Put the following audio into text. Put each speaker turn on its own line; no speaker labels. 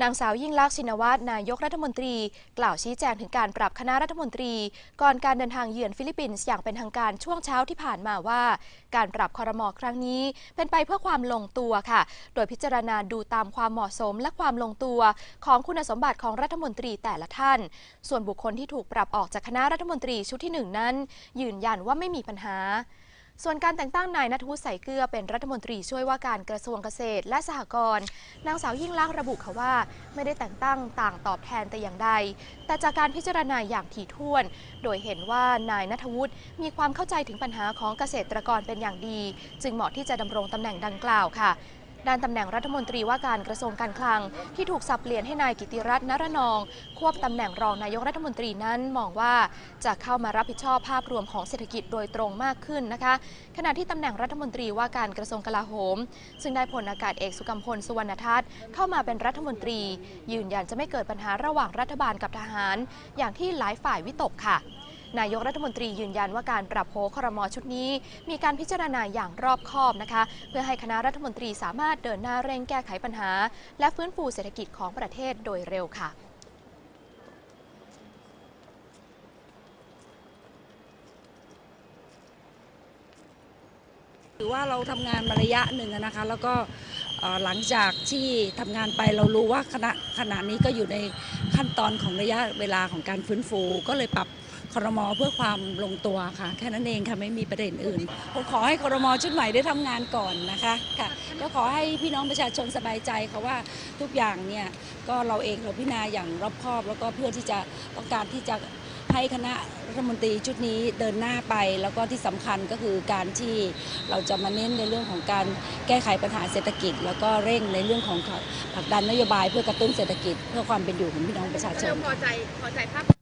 นางสาวยิ่งลักษณ์ชินวัตรนายกรัฐมนตรี กล่าวชี้แจงถึงการปรับคณะรัฐมนตรี ก่อนการเดินทางเยือนฟิลิปปินส์อย่างเป็นทางการช่วงเช้าที่ผ่านมาว่า การปรับคอรมอครั้งนี้ เป็นไปเพื่อความลงตัวค่ะ โดยพิจารณาดูตามความเหมาะสมและความลงตัว ของคุณสมบัติของรัฐมนตรีแต่ละท่าน ส่วนบุคคลที่ถูกปรับออกจากคณะรัฐมนตรีชุดที่หนึ่งนั้น ยืนยันว่าไม่มีปัญหา ส่วนการแต่งตั้งนายนัทวุฒิใส่เกลือเป็นรัฐมนตรีช่วยว่าการกระทรวงเกษตรและสหกรณ์นางสาวยิ่งลักษณ์ระบุค่ะว่า ไม่ได้แต่งตั้งต่างตอบแทนแต่อย่างใด แต่จากการพิจารณาอย่างถี่ถ้วน โดยเห็นว่านายนัทวุฒิมีความเข้าใจถึงปัญหาของเกษตรกรเป็นอย่างดี จึงเหมาะที่จะดำรงตำแหน่งดังกล่าวค่ะ ด้านตำแหน่งรัฐมนตรีว่าการกระทรวงการคลัง ที่ถูกสับเปลี่ยนให้นายกิติรัตน์นรนอง ควบตำแหน่งรองนายกรัฐมนตรีนั้นมองว่าจะเข้ามารับผิดชอบภาพรวมของเศรษฐกิจโดยตรงมากขึ้นนะคะ ขณะที่ตำแหน่งรัฐมนตรีว่าการกระทรวงกลาโหม ซึ่งได้พลอากาศเอกสุกัมพลสุวรรณทัศน์เข้ามาเป็นรัฐมนตรี ยืนยันจะไม่เกิดปัญหาระหว่างรัฐบาลกับทหาร อย่างที่หลายฝ่ายวิตกค่ะ นายกรัฐมนตรียืนยันว่าการปรับโผครมชุดนี้ มีการพิจารณาอย่างรอบคอบนะคะ เพื่อให้คณะรัฐมนตรีสามารถเดินหน้าเร่งแก้ไขปัญหา และฟื้นฟูเศรษฐกิจของประเทศโดยเร็วค่ะ
ถือว่าเราทำงานมาระยะหนึ่งนะคะ แล้วก็หลังจากที่ทำงานไปเรารู้ว่าขณะขณะนี้ก็อยู่ในขั้นตอนของระยะเวลาของการฟื้นฟู ก็เลยปรับ ครมอเพื่อความลงตัวค่ะ แค่นั้นเองค่ะไม่มีประเด็นอื่นผมขอให้ครมอชุดใหม่ได้ทำงานก่อนนะคะค่ะก็ขอให้พี่น้องประชาชนสบายใจค่ะว่าทุกอย่างเนี่ยก็เราเองเราพิจารณาอย่างรอบคอบ แล้วก็เพื่อที่จะต้องการที่จะให้คณะรัฐมนตรีชุดนี้เดินหน้าไป แล้วก็ที่สำคัญก็คือการที่เราจะมาเน้นในเรื่องของการแก้ไขปัญหาเศรษฐกิจ แล้วก็เร่งในเรื่องของผลักดันนโยบายเพื่อกระตุ้นเศรษฐกิจ เพื่อความเป็นอยู่ของพี่น้องประชาชน
พอใจพอใจภาพ